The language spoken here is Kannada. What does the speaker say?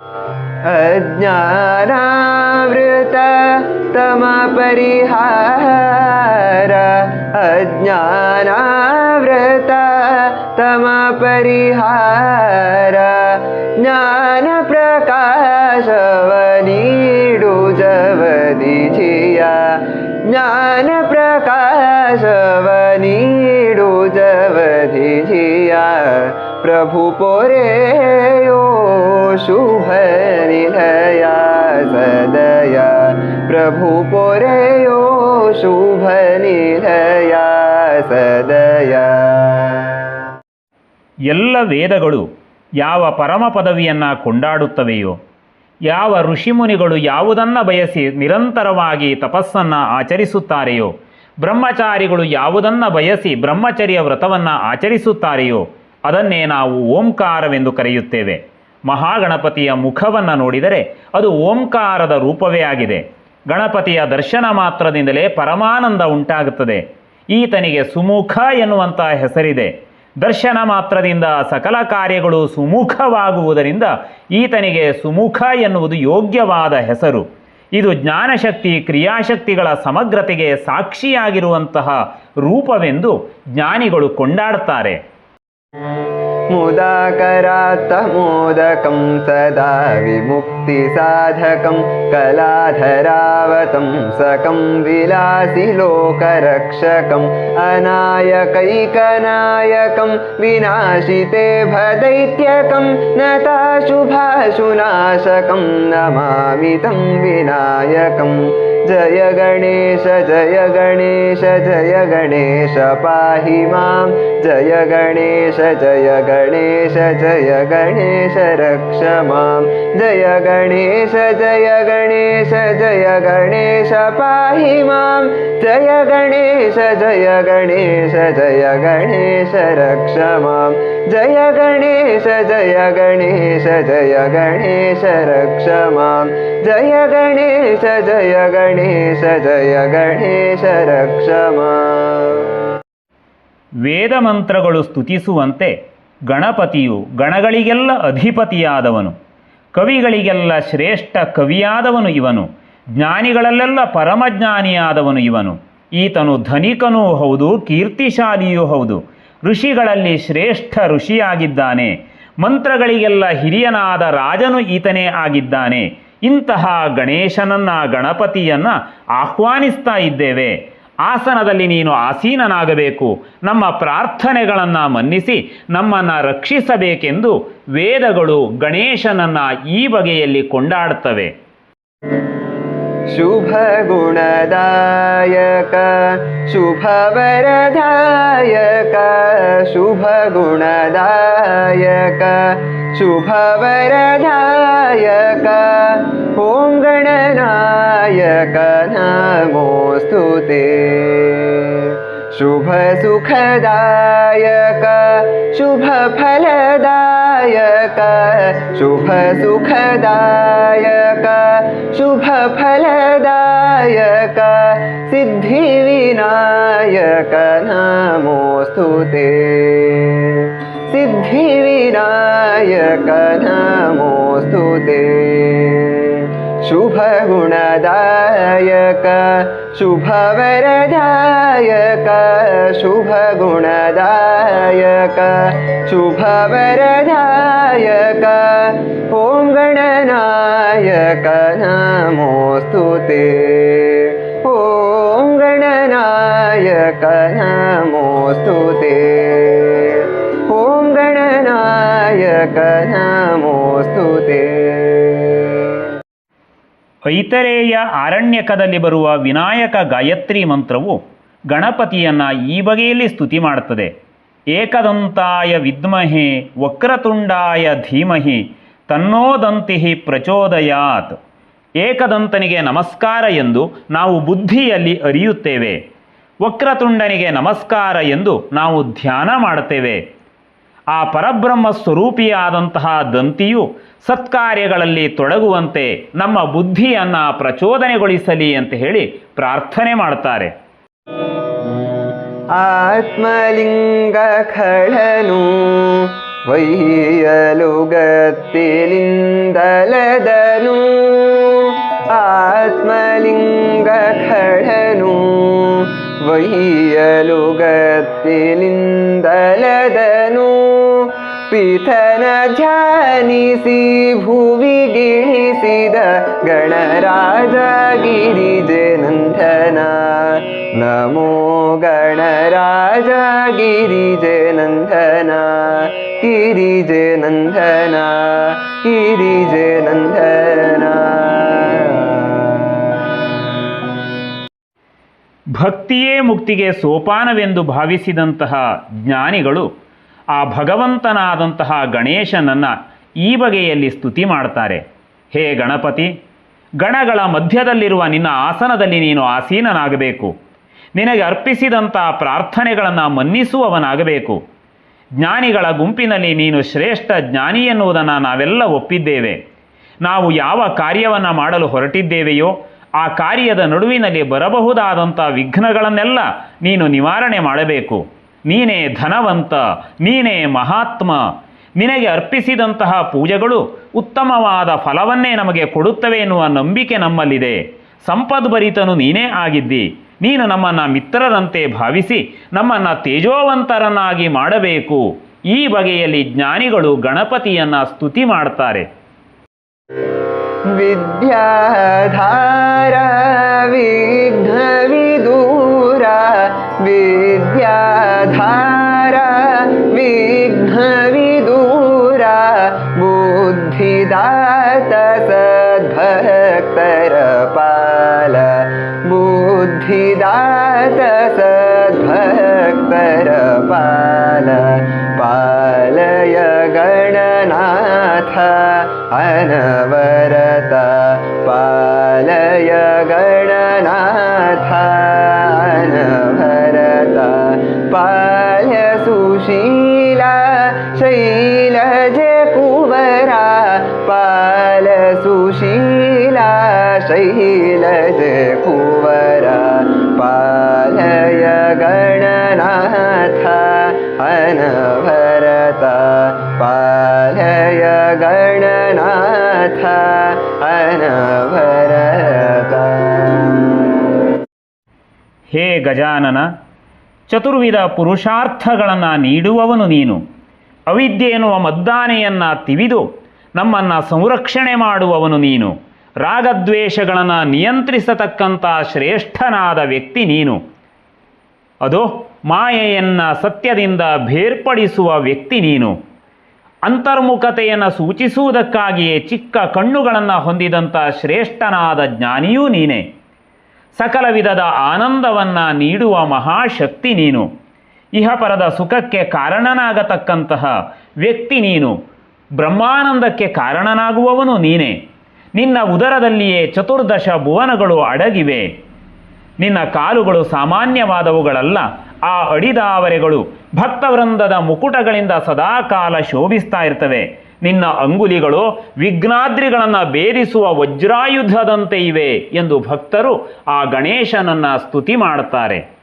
अज्ञानावृत तमपरिहार अज्ञानावृत तमपरिहार तमा परिहार ज्ञानप्रकाशवनीडुजवधि झिया ज्ञानप्रकाशवनीडुजवधि प्रभु पोरे पोरेयो शुभ निलया सदया प्रभु पोरेयो शुभ निलया सदया ಎಲ್ಲ ವೇದಗಳು ಯಾವ ಪರಮ ಪದವಿಯನ್ನು ಕೊಂಡಾಡುತ್ತವೆಯೋ ಯಾವ ಋಷಿಮುನಿಗಳು ಯಾವುದನ್ನು ಬಯಸಿ ನಿರಂತರವಾಗಿ ತಪಸ್ಸನ್ನು ಆಚರಿಸುತ್ತಾರೆಯೋ ಬ್ರಹ್ಮಚಾರಿಗಳು ಯಾವುದನ್ನು ಬಯಸಿ ಬ್ರಹ್ಮಚರ್ಯ ವ್ರತವನ್ನು ಆಚರಿಸುತ್ತಾರೆಯೋ ಅದನ್ನೇ ನಾವು ಓಂಕಾರವೆಂದು ಕರೆಯುತ್ತೇವೆ ಮಹಾಗಣಪತಿಯ ಮುಖವನ್ನು ನೋಡಿದರೆ ಅದು ಓಂಕಾರದ ರೂಪವೇ ಆಗಿದೆ. ಗಣಪತಿಯ ದರ್ಶನ ಮಾತ್ರದಿಂದಲೇ ಪರಮಾನಂದ ಉಂಟಾಗುತ್ತದೆ. ಈತನಿಗೆ ಸುಮುಖ ಎನ್ನುವಂಥ ಹೆಸರಿದೆ. ದರ್ಶನ ಮಾತ್ರದಿಂದ ಸಕಲ ಕಾರ್ಯಗಳು ಸುಮುಖವಾಗುವುದರಿಂದ ಈತನಿಗೆ ಸುಮುಖ ಎನ್ನುವುದು ಯೋಗ್ಯವಾದ ಹೆಸರು. ಇದು ಜ್ಞಾನಶಕ್ತಿ, ಕ್ರಿಯಾಶಕ್ತಿಗಳ ಸಮಗ್ರತೆಗೆ ಸಾಕ್ಷಿಯಾಗಿರುವಂತಹ ರೂಪವೆಂದು ಜ್ಞಾನಿಗಳು ಕೊಂಡಾಡ್ತಾರೆ. मुदाकरात्तमोदकं सदा विमुक्तिसाधकं कलाधरावतं सकं विलासि लोकरक्षकम् अनायकैकनायकं विनाशिते भदैत्यकं नताशुभाशुनाशकं नमामि तं विनायकम् जय गणेश जय गणेश जय गणेश पाहि मां। जय गणेश जय गणेश जय गणेश रक्ष मां जय गणेश जय गणेश जय गणेश पाहि मां जय गणेश जय गणेश जय गणेश रक्ष मां जय गणेश जय गणेश जय गणेश रक्ष मां जय गणेश जय गणेश जय गणेश रक्ष मां ವೇದ ಮಂತ್ರಗಳು ಸ್ತುತಿಸುವಂತೆ ಗಣಪತಿಯು ಗಣಗಳಿಗೆಲ್ಲ ಅಧಿಪತಿಯಾದವನು, ಕವಿಗಳಿಗೆಲ್ಲ ಶ್ರೇಷ್ಠ ಕವಿಯಾದವನು ಇವನು, ಜ್ಞಾನಿಗಳಲ್ಲೆಲ್ಲ ಪರಮಜ್ಞಾನಿಯಾದವನು ಇವನು. ಈತನು ಧನಿಕನೂ ಹೌದು, ಕೀರ್ತಿಶಾಲಿಯೂ ಹೌದು, ಋಷಿಗಳಲ್ಲಿ ಶ್ರೇಷ್ಠ ಋಷಿಯಾಗಿದ್ದಾನೆ, ಮಂತ್ರಗಳಿಗೆಲ್ಲ ಹಿರಿಯನಾದ ರಾಜನು ಈತನೇ ಆಗಿದ್ದಾನೆ. ಇಂತಹ ಗಣೇಶನನ್ನ ಗಣಪತಿಯನ್ನ ಆಹ್ವಾನಿಸ್ತಾ ಇದ್ದೇವೆ. ಆಸನದಲ್ಲಿ ನೀನು ಆಸೀನನಾಗಬೇಕು. ನಮ್ಮ ಪ್ರಾರ್ಥನೆಗಳನ್ನು ಮನ್ನಿಸಿ, ನಮ್ಮನ್ನು ರಕ್ಷಿಸಬೇಕೆಂದು ವೇದಗಳು ಗಣೇಶನನ್ನು ಈ ಬಗೆಯಲ್ಲಿ ಕೊಂಡಾಡುತ್ತವೆ. ಶುಭ ಗುಣದಾಯಕ, ಶುಭ ವರದಾಯಕ, ಶುಭ ಗುಣದಾಯಕ, ಶುಭ ವರದಾಯಕ. ॐ गणनायक नमोऽस्तु ते शुभसुखदायक शुभफलदायक शुभसुखदायक शुभफलदायक सिद्धिविनायक नमोऽस्तु ते सिद्धिविनायक नमोऽस्तु ते शुभगुणदायक शुभवरदायक शुभगुणदायक शुभवरदायक ॐ गणनायक नमोऽस्तु ते ॐ गणनायक नमोऽस्तु ते ॐ गणनायक नमोऽस्तु ते ಐತರೇಯ ಆರಣ್ಯಕದಲ್ಲಿ ಬರುವ ವಿನಾಯಕ ಗಾಯತ್ರಿ ಮಂತ್ರವು ಗಣಪತಿಯನ್ನು ಈ ಬಗೆಯಲ್ಲಿ ಸ್ತುತಿ ಮಾಡುತ್ತದೆ ಏಕದಂತಾಯ ವಿದ್ಮಹೆ, ವಕ್ರತುಂಡಾಯ ಧೀಮಹಿ ತನ್ನೋದಂತಿ ಪ್ರಚೋದಯಾತ್. ಏಕದಂತನಿಗೆ ನಮಸ್ಕಾರ ಎಂದು ನಾವು ಬುದ್ಧಿಯಲ್ಲಿ ಅರಿಯುತ್ತೇವೆ. ವಕ್ರತುಂಡನಿಗೆ ನಮಸ್ಕಾರ ಎಂದು ನಾವು ಧ್ಯಾನ ಮಾಡುತ್ತೇವೆ ಆ ಪರಬ್ರಹ್ಮ ಸ್ವರೂಪಿಯಾದಂತಹ ದಂತಿಯು ಸತ್ಕಾರ್ಯಗಳಲ್ಲಿ ತೊಡಗುವಂತೆ ನಮ್ಮ ಬುದ್ಧಿಯನ್ನು ಪ್ರಚೋದನೆಗೊಳಿಸಲಿ ಅಂತ ಹೇಳಿ ಪ್ರಾರ್ಥನೆ ಮಾಡ್ತಾರೆ. ಆತ್ಮಲಿಂಗ ಖಳನು ವೈಯಲುಗತ್ತಿಲಿಂದಲದನು ಆತ್ಮಲಿಂಗ ಖಳನು ಪಿತನ ಧ್ಯಾನಿಸಿ ಭುವಿಗಿಳಿಸಿದ ಗಣರಾಜ ಗಿರಿಜನಂದನ. ನಮೋ ಗಣರಾಜ ಗಿರಿಜನಂದನ ಗಿರಿಜನಂದನ ಗಿರಿಜನಂದನ. ಗಿರಿಜೆ ನಂದನ ಭಕ್ತಿಯೇ ಮುಕ್ತಿಗೆ ಸೋಪಾನವೆಂದು ಭಾವಿಸಿದಂತಹ ಜ್ಞಾನಿಗಳು ಆ ಭಗವಂತನಾದಂತಹ ಗಣೇಶನನ್ನು ಈ ಬಗೆಯಲ್ಲಿ ಸ್ತುತಿ ಮಾಡ್ತಾರೆ. ಹೇ ಗಣಪತಿ, ಗಣಗಳ ಮಧ್ಯದಲ್ಲಿರುವ ನಿನ್ನ ಆಸನದಲ್ಲಿ ನೀನು ಆಸೀನನಾಗಬೇಕು. ನಿನಗೆ ಅರ್ಪಿಸಿದಂಥ ಪ್ರಾರ್ಥನೆಗಳನ್ನು ಮನ್ನಿಸುವವನಾಗಬೇಕು. ಜ್ಞಾನಿಗಳ ಗುಂಪಿನಲ್ಲಿ ನೀನು ಶ್ರೇಷ್ಠ ಜ್ಞಾನಿ ಎನ್ನುವುದನ್ನು ನಾವೆಲ್ಲ ಒಪ್ಪಿದ್ದೇವೆ. ನಾವು ಯಾವ ಕಾರ್ಯವನ್ನು ಮಾಡಲು ಹೊರಟಿದ್ದೇವೆಯೋ ಆ ಕಾರ್ಯದ ನಡುವಿನಲ್ಲಿ ಬರಬಹುದಾದಂಥ ವಿಘ್ನಗಳನ್ನೆಲ್ಲ ನೀನು ನಿವಾರಣೆ ಮಾಡಬೇಕು. ನೀನೇ ಧನವಂತ, ನೀನೇ ಮಹಾತ್ಮ. ನಿನಗೆ ಅರ್ಪಿಸಿದಂತಹ ಪೂಜೆಗಳು ಉತ್ತಮವಾದ ಫಲವನ್ನೇ ನಮಗೆ ಕೊಡುತ್ತವೆ ಎನ್ನುವ ನಂಬಿಕೆ ನಮ್ಮಲ್ಲಿದೆ. ಸಂಪದ್ಭರಿತನು ನೀನೇ ಆಗಿದ್ದಿ. ನೀನು ನಮ್ಮನ್ನು ಮಿತ್ರರಂತೆ ಭಾವಿಸಿ ನಮ್ಮನ್ನು ತೇಜೋವಂತರನ್ನಾಗಿ ಮಾಡಬೇಕು. ಈ ಬಗೆಯಲ್ಲಿ ಜ್ಞಾನಿಗಳು ಗಣಪತಿಯನ್ನು ಸ್ತುತಿ ಮಾಡ್ತಾರೆ. ವಿದ್ಯಾಧಾರ सिद्धिदात सद्भक्तरपाल पालय गणनाथ अनवरत पालय गणनाथ अनवरत पालय सुशीला शैल कुवरा पाल सुशीला शैल शैलुरा ಪಾಲಯ ಗಣನಾಥ, ಅನವರತ, ಪಾಲಯ ಗಣನಾಥ, ಅನವರತ. ಹೇ ಗಜಾನನ, ಚತುರ್ವಿಧ ಪುರುಷಾರ್ಥಗಳನ್ನು ನೀಡುವವನು ನೀನು. ಅವಿದ್ಯೆ ಎನ್ನುವ ಮದ್ದಾನೆಯನ್ನು ತಿವಿದು ನಮ್ಮನ್ನು ಸಂರಕ್ಷಣೆ ಮಾಡುವವನು ನೀನು. ರಾಗದ್ವೇಷಗಳನ್ನು ನಿಯಂತ್ರಿಸತಕ್ಕಂಥ ಶ್ರೇಷ್ಠನಾದ ವ್ಯಕ್ತಿ ನೀನು. ಅದು, ಮಾಯೆಯನ್ನು ಸತ್ಯದಿಂದ ಬೇರ್ಪಡಿಸುವ ವ್ಯಕ್ತಿ ನೀನು. ಅಂತರ್ಮುಖತೆಯನ್ನು ಸೂಚಿಸುವುದಕ್ಕಾಗಿಯೇ ಚಿಕ್ಕ ಕಣ್ಣುಗಳನ್ನು ಹೊಂದಿದಂಥ ಶ್ರೇಷ್ಠನಾದ ಜ್ಞಾನಿಯೂ ನೀನೇ. ಸಕಲ ವಿಧದ ಆನಂದವನ್ನು ನೀಡುವ ಮಹಾಶಕ್ತಿ ನೀನು. ಇಹಪರದ ಸುಖಕ್ಕೆ ಕಾರಣನಾಗತಕ್ಕಂತಹ ವ್ಯಕ್ತಿ ನೀನು. ಬ್ರಹ್ಮಾನಂದಕ್ಕೆ ಕಾರಣನಾಗುವವನು ನೀನೇ. ನಿನ್ನ ಉದರದಲ್ಲಿಯೇ ಚತುರ್ದಶ ಭುವನಗಳು ಅಡಗಿವೆ. ನಿನ್ನ ಕಾಲುಗಳು ಸಾಮಾನ್ಯವಾದವುಗಳಲ್ಲ. ಆ ಅಡಿದಾವರೆಗಳು ಭಕ್ತವೃಂದದ ಮುಕುಟಗಳಿಂದ ಸದಾಕಾಲ ಶೋಭಿಸ್ತಾ ಇರ್ತವೆ. ನಿನ್ನ ಅಂಗುಲಿಗಳು ವಿಘ್ನಾದ್ರಿಗಳನ್ನು ಬೇರಿಸುವ ವಜ್ರಾಯುಧದಂತೆ ಇವೆ ಎಂದು ಭಕ್ತರು ಆ ಗಣೇಶನನ್ನು ಸ್ತುತಿ ಮಾಡ್ತಾರೆ.